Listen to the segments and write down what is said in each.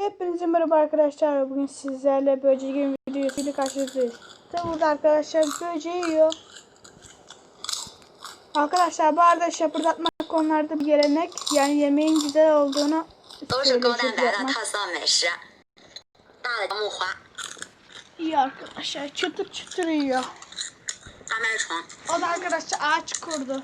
Hepinize merhaba arkadaşlar. Bugün sizlerle böcek yeme videosuyla karşınızdayız. Tabi burada arkadaşlar böceği yiyor. Arkadaşlar bu arada şapırdatmak konularda bir gelenek. Yani yemeğin güzel olduğunu İyi arkadaşlar çıtır çıtır yiyor. O da arkadaşlar ağaç kurdu.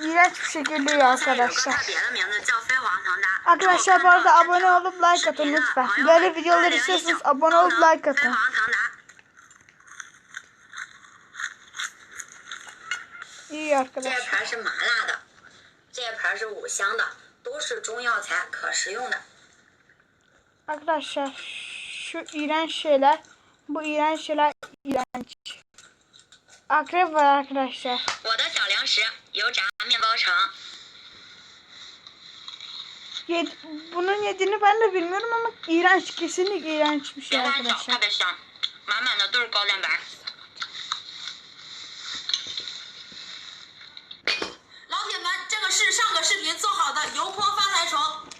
İğrenç bir şekilde yiyor 现在有个 arkadaşlar. 特别的名字叫飞黄腾达。 Arkadaşlar bu arada abone olup like atın lütfen. Böyle videolar istiyorsanız abone olup like 飞 atın. 黄腾达。 İyi 这 arkadaşlar. 一盘是麻辣的，这一盘是五香的，都是中药材，可食用的。 Arkadaşlar şu iğrenç şeyler bu iğrenç şeyler iğrenç. Akrep var arkadaşlar. Yed, bunun yediğini ben de bilmiyorum ama iğrenç kesinlikle iğrenç bir şey arkadaşlar.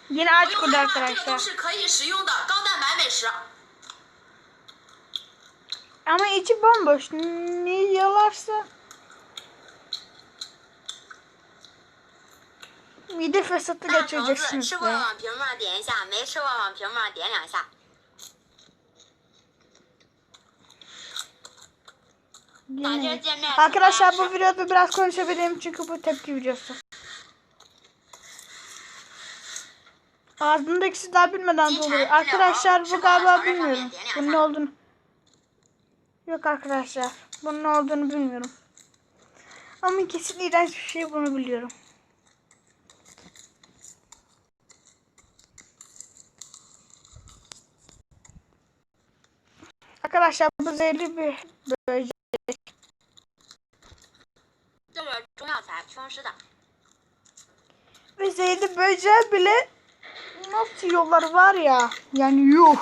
Yine aç burada arkadaşlar. Ama içi bomboş. Ne yalarsa. Mide fesatı geçireceksiniz. Be. Yine. Arkadaşlar bu videoda biraz konuşabilirim çünkü bu tepki videosu. Ağzımdaki sizler bilmeden doluyor. Arkadaşlar bu galiba bilmiyorum. Bunun ne olduğunu. Yok arkadaşlar. Bunun ne olduğunu bilmiyorum. Ama kesin iğrenç bir şey bunu biliyorum. Arkadaşlar bu zehirli bir böcek. Ve zehirli böceğe bile nasıl yollar var ya. Yani yuh.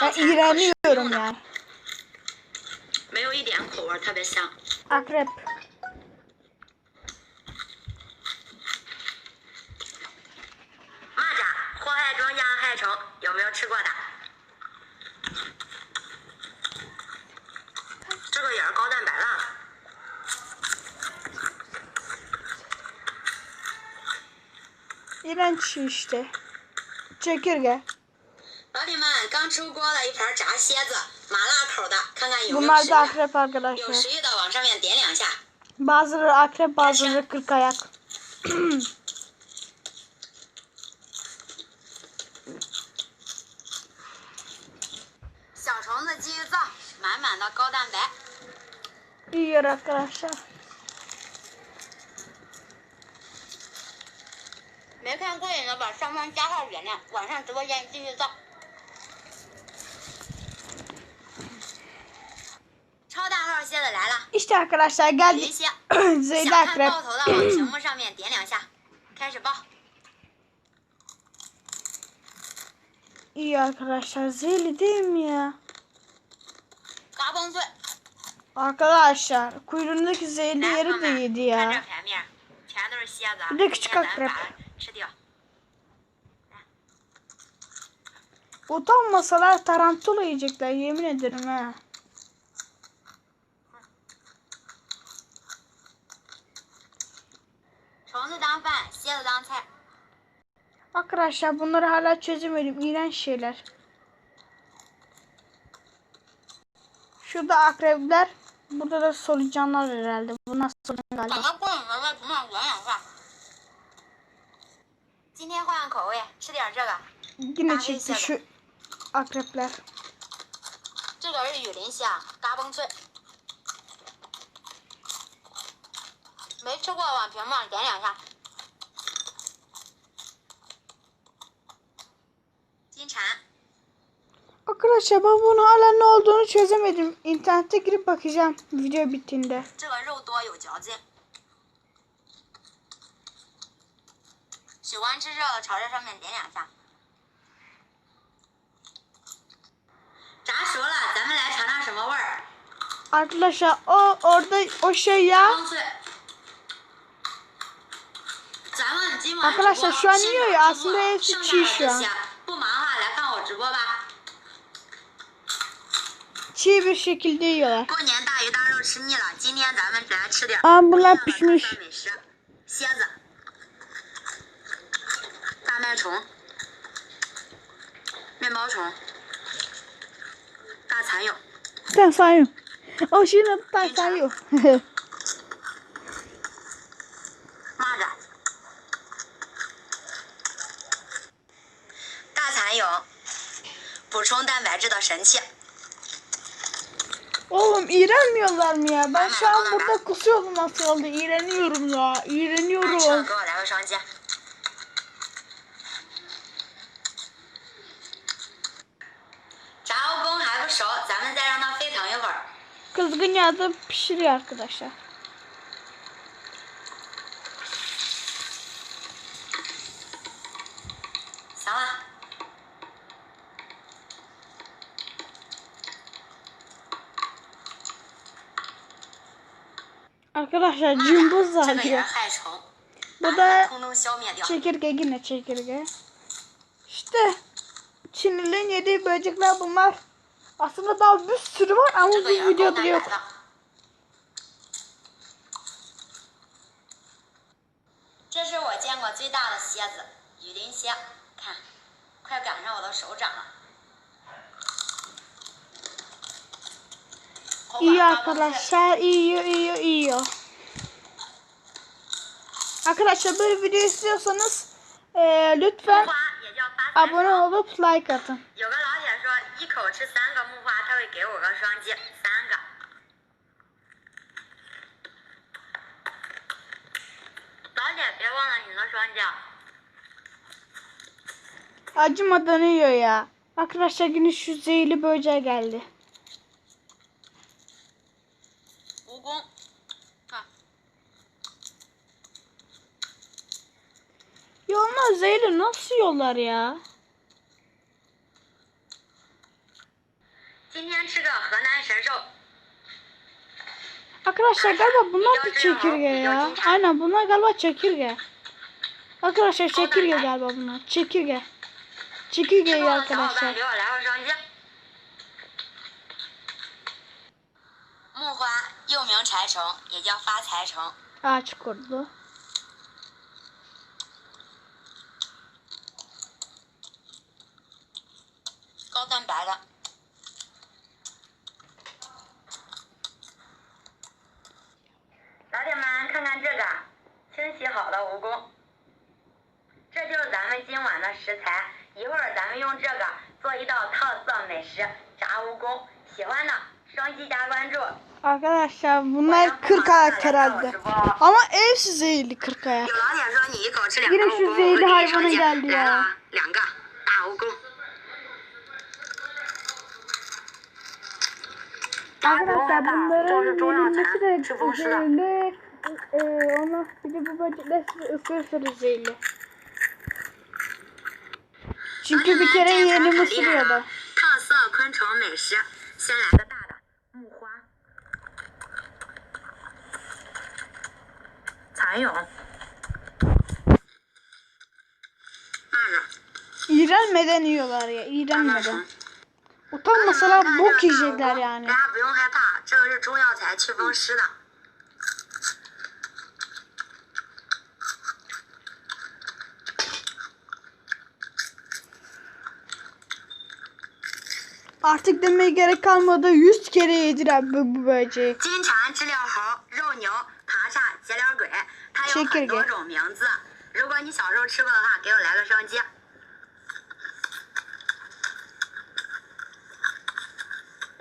Ben iğreniyorum yani. 没有一点口味，特别香。Akrep. 蚂蚱祸害庄稼害虫，有没有吃过的？这个也是高蛋白的。İğrenç işte. Çekirge. 老铁们，刚出锅了一盘炸蝎子，麻辣口的，看看有没有食欲。有.食欲的往上面点两下。Bazıları akrep bazıları kırk ayak. 小虫子基于脏，满满的高蛋白。Yiyor arkadaşlar. 没看过瘾的，把上方加号原谅，晚上直播间继续造。超大号蝎子来了， İşte arkadaşlar 云 geldik. 蝎， Zeyde 想看 akrep. 爆头的往屏幕上面点两下，开始爆。 İyi arkadaşlar. Zehirli değil mi ya? 嘎嘣脆， Arkadaşlar kuyruğundaki zehirli 来， yeri 朋 de 友们， yedi 看这 ya. 牌面，全都是蝎子啊， Bir de 直 küçük 接咱 akrep. 把它吃掉。 Utanmasalar tarantula yiyecekler yemin ederim ha. 虫子当饭，蝎子当菜。 Arkadaşlar bunları hala çözemedim. İğrenç şeyler. Şurada akrepler. Burada da solucanlar herhalde. Bunlar solucan 等 galiba. 它过瘾了，在屏幕上点两下。今天换换口味，吃点这个。 Yine çıktı şu akrepler. 这个是雨林虾，嘎嘣脆。 没吃过往屏幕上点两下。金蝉， Arkadaşlar ben bunun hala ne olduğunu çözemedim. İnternete girip bakacağım video bittiğinde. 这个肉多有嚼劲。喜欢吃热的，朝这上面点两下。炸熟了，咱们来尝尝什么味儿。 Arkadaşlar o orada o şey ya 刚脆， 今晚直 Arkadaşlar şu an yiyor ya. aslında hepsi çiğ şu an. Çiğ bir şekilde yiyorlar. Aa bunlar pişmiş. Sen sayın. O şimdi ben sayın. 现。Oğlum iğrenmiyorlar mı ya? Ben şu an burada kusuyorum nasıl oldu? İğreniyorum ya. İğreniyorum. Kızgın yağda pişiriyor arkadaşlar. Arkadaşlar cımbız zaten. Bu da çekirge yine çekirge. İşte Çinlilerin yediği böcekler bunlar. Aslında daha bir sürü var ama bu videoda yok. Bu benim en büyük yılan. Yılan. Bak, İyi arkadaşlar. İyi iyi iyi. Arkadaşlar böyle video istiyorsanız e, lütfen abone olup like atın. Acımadan yiyor ya. Arkadaşlar yine şu zehirli böceğe geldi. Yolmaz Zeynep nasıl yollar ya? Arkadaşlar galiba bunlar da çekirge ya. Aynen bunlar galiba çekirge. Arkadaşlar çekirge galiba bunlar. Çekirge. Çekirgeyi arkadaşlar. Ağaç kurdu. 蛋白的。老铁们，看看这个清洗好的蜈蚣，这就是咱们今晚的食材。一会儿咱们用这个做一道特色美食——炸蜈蚣。喜欢的双击加关注。Arkadaşlar bunlar 40 ayak herhalde. Ama evsiz zehirli 40 ayak. 有老铁说你一口吃两个 Yine 蜈 şu 蚣，我 zehirli 会给你 hayvana 双击。geldi ya. Arkadaşlar bunların yenilmesi de Şu boşluğa. zehirli. Ee, onu bir de bu böcekler sizi ısırırsa zehirli. Çünkü bir kere yeğenim ısırıyordu. 特色昆虫美食，先来个大的木花，蚕蛹，蚂蚱， İğrenmeden yiyorlar ya. 大麦 iğrenmeden. Utanmasalar bok yiyecekler yani. Artık demeye gerek kalmadı 100 kere yediren bu, bu böceği. Şeker gel.